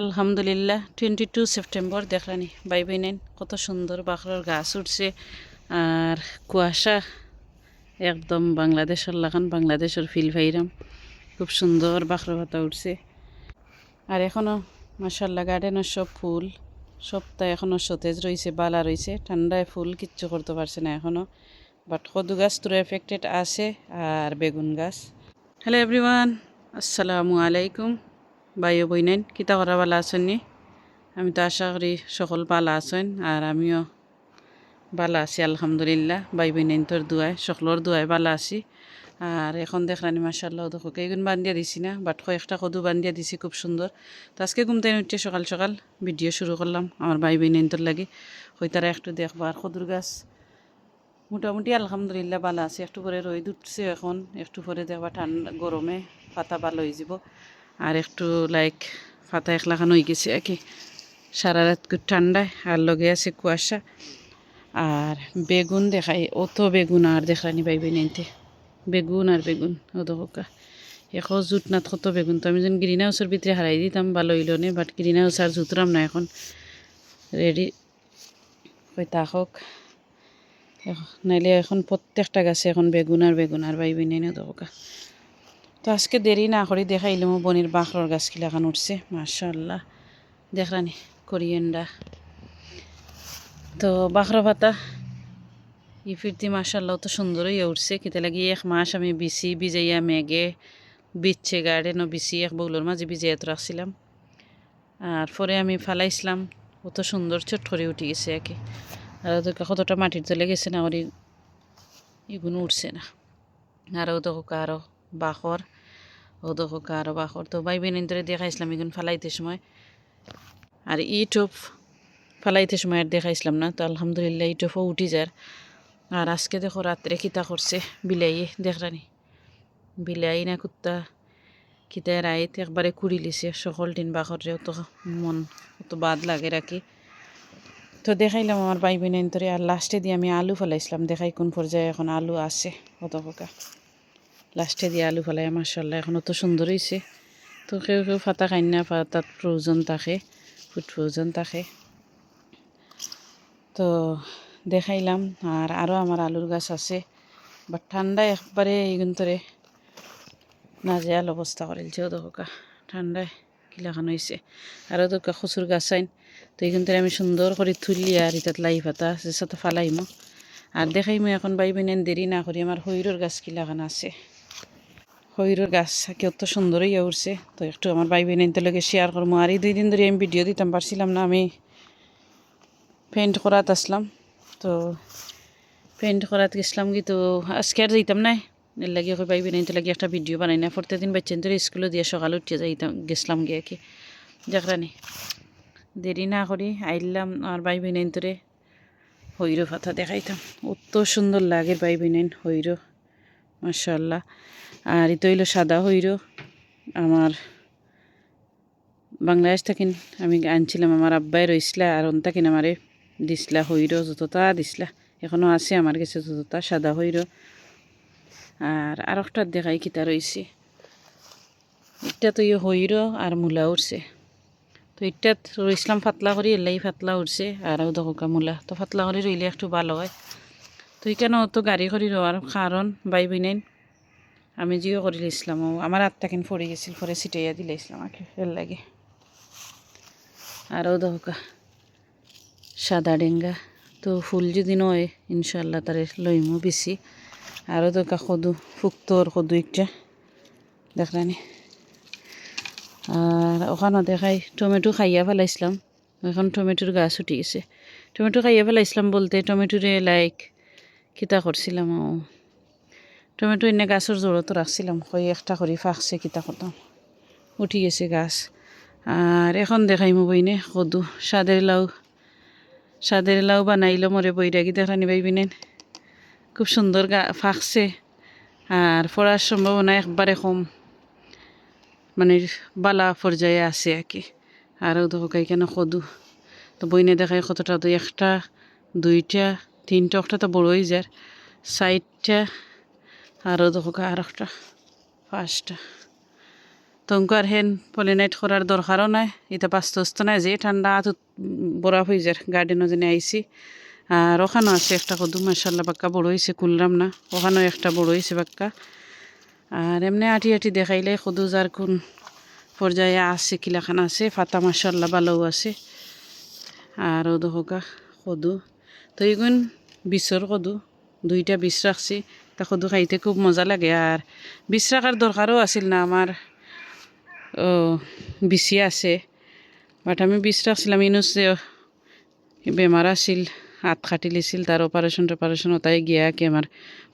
আলহামদুলিল্লাহ twenty two September দেখলানি বাই বাই নাইন কত সুন্দর বাখরের গাছ উঠছে। আর কুয়াশা, একদম বাংলাদেশের লাগান বাংলাদেশের ফিল ভাইরাম। খুব সুন্দর বাখর পাতা উঠছে। আর এখনও মাসাল্লাহ গার্ডেনের সব ফুল সবটা এখনও সতেজ রয়েছে বালা রয়েছে ঠান্ডায় ফুল কিচ্ছু করতে পারছে না এখনও বাট কদু গাছ তোর এফেক্টেড আছে, আর বেগুন গাছ। হ্যালো এভরিওয়ান আসসালামু আলাইকুম। বাইও বইনেন কিতা করা ভালো আছেন। নি আমি তো আশা করি সকল ভালো আছেন, আর আমিও ভালো আছি, আলহামদুলিল্লাহ। বাই বইনেন তোর দুয়ায় সকলের দুয়ায় ভালো আছি। আর এখন দেখলানি মাসাল্লাহ দেখো কেগুন বান্ধিয়া দিছি না বাট কয়েকটা কদু বান্ধিয়া দিছি, খুব সুন্দর তো আজকে ঘুমতে উঠছে সকাল সকাল ভিডিও শুরু করলাম, আমার ভাই বইনেন তোর লাগে। হই তারা একটু দেখব, আর কদুর গাছ মোটামুটি আলহামদুলিল্লাহ ভালো আছে। একটু পরে রোদ উঠছে এখন, একটু পরে দেখবা ঠান্ডা গরমে পাতা ভালো হয়ে যাব। আর একটু লাইক পাতা একলাখান হয়ে গেছে আর কি। সারা রাত ঠান্ডায় আর লগে আছে কুয়াশা। আর বেগুন দেখাই, অত বেগুন আর দেখানি পাইবে নিতে বেগুন আর বেগুন ও দোকা এখ জুট নাত কত বেগুন। তো আমি যেন গ্রিন হাউসের ভিতরে হারাই দিতাম, ভালো হইল নে? বাট গ্রিন হাউস আর জুতরাম না এখন। রেডি কই তাকক নাইলে এখন প্রত্যেকটা গাছে এখন বেগুন আর বেগুন আর বাইবি নেই দোকা তো আজকে দেরি না করি দেখাইলাম বনির বাঁকড়র গাছ কিলাখান উঠছে মাশাল্লাহ দেখলানি কোরিয়েন্ডা তো বাঁকড়া পাতা, ই ফিরতি মাশাল্লাহ তো সুন্দরই উঠছে। কিতে লাগি এক মাস আমি বিছি, বিজাইয়া মেঘে বিচ্ছে গার্ডেনও বিছি, এক বউলোর মাঝে বিজাইয়াত রাখছিলাম। আর পরে আমি ফালাইছিলাম, অত সুন্দর ছোট করে উঠে গেছে আর কি আর ওদের কতটা মাটির তলে গেছে না ওর এগুলো উঠছে না। আর ও তো আরও বাখর ও তো আরও বাখর তো ভাই বোন ধরে দেখাইছিলাম এগুলো ফালাইতে সময় আর ইউটিউব ফালাইতে সময় আর দেখাইছিলাম না তো আলহামদুলিল্লাহ ইউটিউবও উঠি যার আর আজকে দেখো রাত্রে কিতা করছে বিলাইয়ে দেখরানি বিলাই না কুত্তা কিতা রাইত একবারে কুড়ি লিছে সকল দিন বাখরে অত মন অত বাদ লাগে রাখি তো দেখাইলাম আমার ভাই বোন ধরে আর লাস্টে দিয়ে আমি আলু ফেলাইছিলাম দেখাই কোন পর্যায়ে এখন আলু আছে অত পোকা লাস্টে দিয়ে আলু ফেলাই মাসাল্লাহ এখন অত সুন্দর হয়েছে তো কেউ কেউ ফাতা খাই না ফাতাত প্রয়োজন থাকে ফুড প্রয়োজন থাকে। তো দেখাইলাম, আর আরও আমার আলুর গাছ আছে, বাট ঠান্ডায় একবারে এইগুন্তরে নাজেয়াল অবস্থা করেলছে ও দোকা ঠান্ডায় কিলাখান হয়েছে আরও দোকা খসুর গাছ আইন। তো এইখানটারে আমি সুন্দর করে তুলি আর ইতাত লাই পাতা আছে, সাথে ফালাইমো। আর দেখাইমো এখন বাই বোনেন দেরি না করি, আমার হৈরর গাছ কিলাখান আছে। হৈরর গাছ কত সুন্দরই উঠছে। তো একটু আমার ভাই বোনের লগে শেয়ার করব আর এই দুই দিন ধরে আমি ভিডিও দিতাম, পারছিলাম না, আমি পেন্ট করাত আসলাম। তো পেন্ট করাত গেছিলাম কি তো আজকে আর যাইতাম নাই এর লাগে ওই ভাই বোনের লাগে একটা ভিডিও বানাই না। প্রত্যেকদিন বাচ্চান ধরে স্কুলে দিয়ে সকালে উঠিয়ে যাইতাম, গেছিলাম গিয়ে কি। দেখরানি দেরি না করি, আইলাম আর ভাই বোনের ধরে হৈরো ফাতা দেখাইতাম। অত সুন্দর লাগে ভাই বোনেন হৈরো মার্শাল্লাহ আর এটা হইল সাদা হৈরো আমার বাংলাদেশ থাকিন, আমি আনছিলাম, আমার আব্বাই রইসলা আর অন থাকিন আমারে দিসলা হৈরো যতটা দিসলা। এখনও আছে আমার কাছে যতটা সাদা হৈরো আর আর একটা দেখাই কিতা রয়েছে এটা তো ইয়ে হৈরো আর মূলা উঠছে তো এটাত রইসলাম ফাতলা করি, এলাই ফাতলা উঠছে আর দকা মূলা। তো ফাতলা করে রইলে একটু ভালো হয়। তো এখানে তো গাড়ি করে রোয়ার কারণ বাই বিনাইন আমি জিও করে লিছিলাম ও আমার আত্মা কিন পড়ে গেছিল, পরে ছিটাইয়া দিলাইছিলাম আর এর লাগে। আরও দহকা সাদা ডেঙ্গা। তো ফুল যদি নয় ইনশাল্লাহ তারে লইমো বেশি। আরও দরকার সদু ফুক্তর সদু একটা। দেখলানি আর ওখানে দেখাই, টমেটো খাইয়া ফেলাইছিলাম এখন টমেটোর গাছ উঠে গেছে। টমেটো খাইয়া ফেলাইছিলাম বলতে, টমেটোরে লাইক কিতা করছিলাম টমেটো এনে গাছের জোরতো রাখছিলাম কই একটা করে ফাঁকছে কিতা করতাম উঠি গেছে গাছ। আর এখন দেখাইমো বইনে কদু সাদের লাউ সাদের লাউ বানাইলো মরে বইরাগি দেখানি বাইবিনেন খুব সুন্দর গা ফাঁকছে আর পড়ার সম্ভাবনা একবারে কম। মানে বালা পর্যায়ে আছে আর কি। আরও দেখাই কেন কদু তো বইনে দেখাই কতটা, তো একটা, দুইটা, তিনটা একটা তো বড় হয়ে যায় সাইডটা আরও দেখো আর একটা পাঁচটা তঙ্কু আর হেন পলিনাইট করার দরকারও নাই এটা বাস্তস্ত নাই যে ঠান্ডা তো বরফ হয়ে যায় গার্ডেনও যেন আইসি আর ওখানেও আছে একটা কদু মাসাল্লাহ বাক্কা বড় হয়েছে কুলরাম না ওখানেও একটা বড় হয়েছে বাক্কা আর এমনি আটি আটি দেখাইলে কদু যার কোন পর্যায়ে আছে কিলাখান আছে ফাতা মাসাল্লাহ ভালোও আছে আর ও দোকা কদু তো এগুন বিছর কদু দুইটা বিষ রাখছি তা কদু খাইতে খুব মজা লাগে আর বিষ রাখার দরকারও আছিল না আমার ও বিচি আছে। বাট আমি বিষ রাখছিলাম ইনুস বেমার আছিল, হাত কাটি লিছিল তার অপারেশন টপারেশন ওটাই গিয়া কি আমার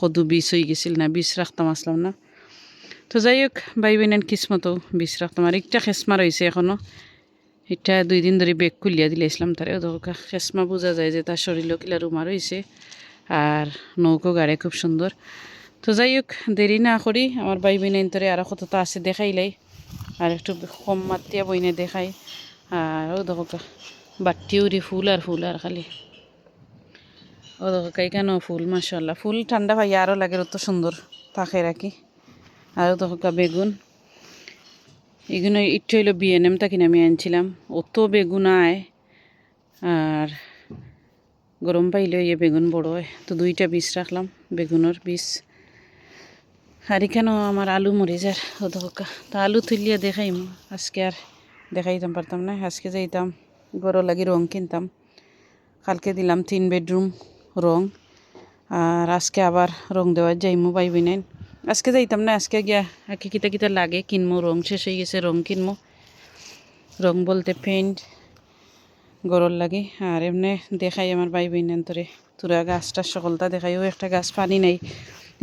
সদু বিষ হয়ে গেছিল না বিষ রাখতাম আসলাম না। তো যাই হোক বাই বেনেন কিসমতো বিষ রাখতাম আর একটা খেসমা রয়েছে এখনও এটা দুই দিন ধরে বেগ কুলিয়া দিলেছিলাম তারে দরকার খেসমা বোঝা যায় যে তার শরীরও কিলা রুমা রয়েছে আর নৌকো গাড়ে খুব সুন্দর। তো যাই হোক, দেরি না করি, আমার বাই বেনেন তরে আরও কতটা আছে দেখাইলাই আর একটু কম মাত্রিয়া বইনে দেখাই। আর ও দেখো বাট্টি উড়ি ফুল আর ফুল আর খালি। ও দেখো কেন ফুল মাসাল্লাহ ফুল ঠান্ডা পাই আরও লাগে অত সুন্দর থাকে রাখি আরও দেখো বেগুন। এগুলো একটু হইল বিএনএম তাকে আমি আনছিলাম। অত বেগুন আয়। আর গরম পাইলে ইয়ে বেগুন বড় হয়। তো দুইটা বীজ রাখলাম, বেগুনের বীজ। আর এখানেও আমার আলু মরে যার অধকা তা আলু তুলিয়া দেখাইম, আজকে আর দেখাইতাম পারতাম না, আজকে যাইতাম গরো লাগি রং কিনতাম। কালকে দিলাম তিন বেডরুম রং, আর আজকে আবার রং দেওয়ার যাইমু পাইবি নেন আজকে যাইতাম না, আজকে গিয়া আঁকি কিতা কিতা লাগে কিনবো রং শেষ হয়ে গেছে, রং কিনবো রং বলতে পেন্ট গরল লাগে। আর এমনি দেখাই আমার ভাই বোন তোরে গাছটা সকলটা দেখাইও একটা গাছ পানি নাই।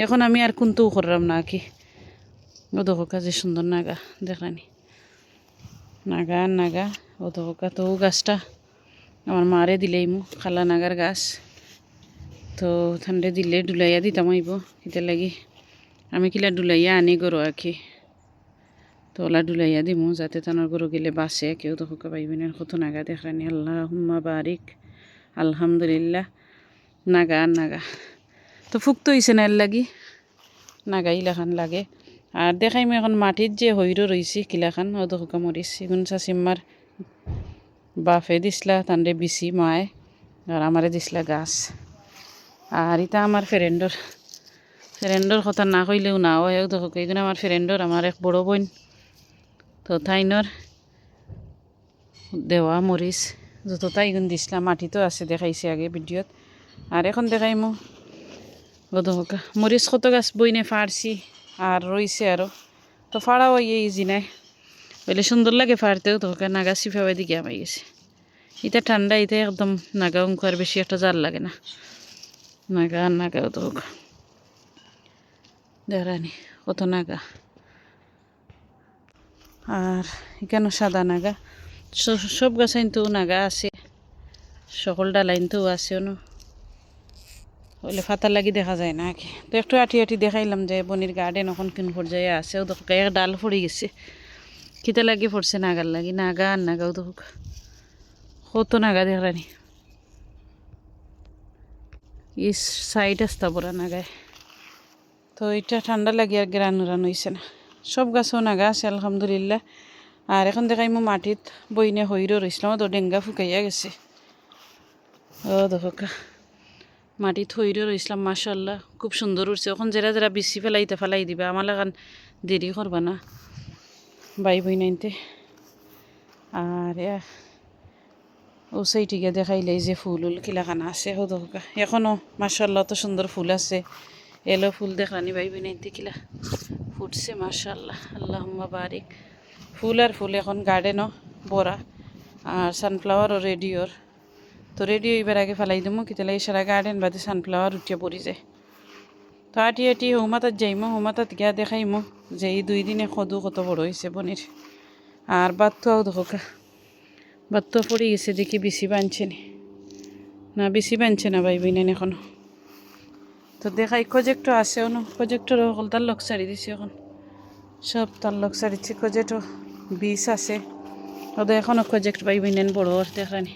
এখন আমি আর কোনটো করলাম না কি ও দেখো কাজে সুন্দর নাগা দেখানি নাগা নাগা, ও দেখো তো ও গাছটা আমার মারে দিলেই মু খালা নাগার গাছ। তো ঠান্ডে দিলে ডুলাইয়া দিতাম আইব এটা লাগি। আমি কিলা ডুলাইয়া আনি গরু আঁকি। তো ওলা ডুলাইয়া দিমু, যাতে তানোর গরু গেলে বাসে কেউ তো হুকা পাইবেন কত নাগা দেখানি। আল্লাহ হুম্মা বারিক। আলহামদুলিল্লাহ। নাগা নাগা। তো ফুক্ত হয়েছে না লাগি? নাগা ইলাখান লাগে। আর দেখাই মই এখন মাটিত যে হৈর রয়েছি কিলাখান, ও তো হুকা মরিস এগুন চাচিম্মার বাফে দিছিলা তান্ডে বিচি মায়, আর আমারে দিছিলা গাছ। আর ইটা আমার ফ্রেন্ডর ফ্রেন্ডর কথা না কইলেও না হয় দেখো এইগুলো আমার ফ্রেন্ডর আমার এক বড় বোন। তো তাইনর দেওয়া মরিচ যত তাইগুন দিছিলাম মাটিতো আছে, দেখাইছে আগে ভিডিওত আর এখন দেখাইমো গদকা মরিচ কত গাছ বইনে ফাড়ছি আর রইছে আরও তো ফাড়াও ইয়ে ইজি নাই। বলে সুন্দর লাগে ফাড়তেও তো নাগা সিফাওয়াই দিকে আমাই গেছে। এটা ঠান্ডা এটা একদম নাগা অঙ্ক আর বেশি একটা জাল লাগে না। নাগা নাগাও তো দেখানি কত নাগা। আর এখানে সাদা নাগা। সব গাছ তো নাগা আছে। সকল তো আছে ন হইলে ফাতার লাগি দেখা যায় না আগে। তো একটু আটি আটি দেখাইলাম যে বনির গার্ডেন এখন কিন কোন পর্যায়ে আছে। ও এক ডাল পড়ে গেছে। কিতা লাগি পড়ছে নাগার লাগি? নাগা আর নাগাও দেখো কত নাগা দেখানি এই সাইড আসতা পড়া নাগায়। তো এটা ঠান্ডা লাগে আর গ্রান উরান হয়েছে না। সব গাছও নাগা আছে আলহামদুলিল্লাহ। আর এখন দেখাই মো মাটিত বইনে হইরও রইছিলাম তো ডেঙ্গা ফুকাইয়া গেছে। ও দেখো। মাটিত হইরও রইছিলাম মাশাল্লাহ খুব সুন্দর উঠছে। এখন যারা যারা বেশি ফেলাইতে ফেলাই দিবা আমার লাগান দেরি করবা না। বাই বই নাইনতে আর ও সেইটিকে দেখাইলে যে ফুল উল কিলাখানা আছে, হো দেখো। এখনও মাশাল্লাহ তো সুন্দর ফুল আছে। এলো ফুল দেখানি ভাই বিনাইতে কিলা ফুটছে মাশাল্লাহ আল্লাহ বারিক। ফুল আর ফুল, এখন গার্ডেনও বড়া। আর সানফ্লাওয়ারও রেডিওর তো রেডিও এবার আগে ফেলাই দিমু কিতালে সারা গার্ডেন বাদে সানফ্লাওয়ার উঠিয়ে পড়ি যায়। তো আটি আটি, হৌমাতাত যাইমো, হৌমাতাত গিয়া দেখাইমো যে এই দুই দিনে সদু কত বড় হয়েছে বনির। আর বাত্তুয়াও দেখো কা বাত্তুয়া পড়ে গেছে দেখি, বেশি বানছে না। বেশি বানছে না ভাই বিনেন এখনও। তো দেখাই প্রজেক্টও আছে অনু প্রজেক্টর সকল তার লক সারি দিছি এখন। সব তার লক সারিছি প্রজেক্টও বিষ আছে। ওদের এখনও প্রজেক্ট পাইবি নেন বড় দেখানি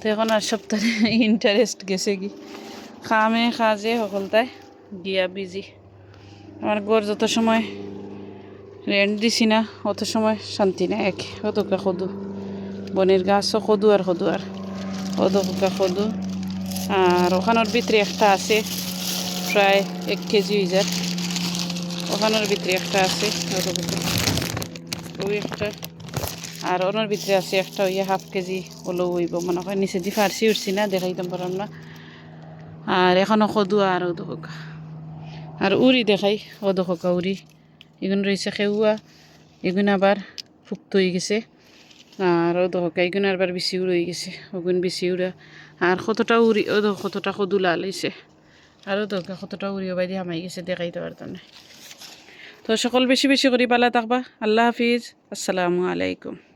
তো এখন আর সপ্তাহে ইন্টারেস্ট গেছে কি। খামে খাজে সকলটাই গিয়া বিজি আমার গড় যত সময় রেন্ট দিছি না, অত সময় শান্তি নাই এক। অতকা সদু। বনের গাছও সদু আর সদু আর। অতকা সদু। আর ওখানোর ভিতরে একটা আছে, প্রায় এক কেজি যায় ওখানোর ভিতরে একটা আছে। ওই একটা। আর ওনার ভিতরে আছে একটা ওই হাফ কেজি হলেও হইব, মনে হয় নিচে দি ফার্সি উঠছি না, দেখাইতাম পারলাম না। আর এখনও সদু আর ওদকা আর উড়ি দেখাই ওদকা উড়ি। এগুন রয়েছে খেউয়া, এগুন আবার ফুক্ত হয়ে গেছে। আর ও দহকা এগুন আবার বেশি উড়ে গেছে, ওগুন বেশি উড়া আর কতটা উড়ি, ও কতটা কদুলা লাইছে। আরও দহকা কতটা উড়িও বাইদি হামাই গেছে দেখাই দেওয়ার না। তো সকল বেশি বেশি করে পালা থাকবা। আল্লাহ হাফিজ। আসসালামু আলাইকুম।